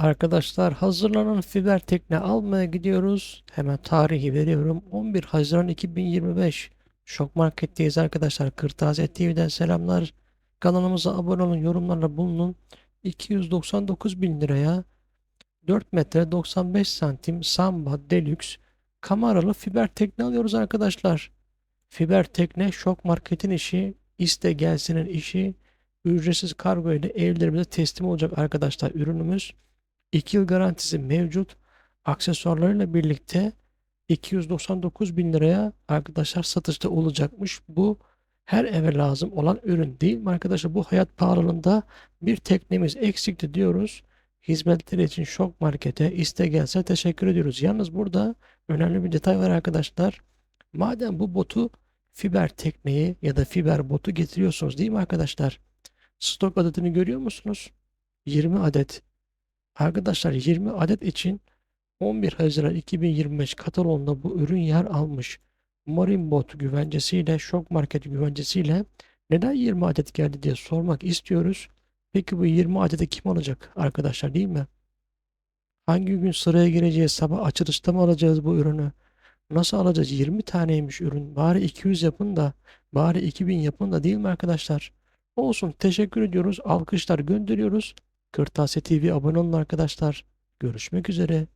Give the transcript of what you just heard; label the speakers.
Speaker 1: Arkadaşlar hazırlanan fiber tekne almaya gidiyoruz. Hemen tarihi veriyorum. 11 Haziran 2025. Şok Market'teyiz arkadaşlar. Kırtasiye TV'den selamlar. Kanalımıza abone olun, yorumlarla bulunun. 299 bin liraya 4 metre 95 santim Samba Deluxe kameralı fiber tekne alıyoruz arkadaşlar. Fiber tekne Şok Market'in işi, iste gelsinin işi. Ücretsiz kargo ile evlerimize teslim olacak arkadaşlar ürünümüz. 2 yıl garantisi mevcut. Aksesuarlarıyla birlikte 299 bin liraya arkadaşlar satışta olacakmış. Bu her eve lazım olan ürün değil mi arkadaşlar? Bu hayat pahalılığında bir teknemiz eksikti diyoruz. Hizmetleri için Şok Market'e iste gelse teşekkür ediyoruz. Yalnız burada önemli bir detay var arkadaşlar. Madem bu botu fiber tekneyi ya da fiber botu getiriyorsunuz değil mi arkadaşlar? Stok adetini görüyor musunuz? 20 adet. Arkadaşlar 20 adet için 11 Haziran 2025 katalonda bu ürün yer almış. Marinbot güvencesiyle, Şok Market güvencesiyle neden 20 adet geldi diye sormak istiyoruz. Peki bu 20 adeti kim alacak arkadaşlar değil mi? Hangi gün sıraya gireceğiz? Sabah açılışta mı alacağız bu ürünü? Nasıl alacağız? 20 taneymiş ürün. Bari 200 yapın da, bari 2000 yapın da değil mi arkadaşlar? Olsun. Teşekkür ediyoruz. Alkışlar gönderiyoruz. Kırtasiye TV abone olun arkadaşlar. Görüşmek üzere.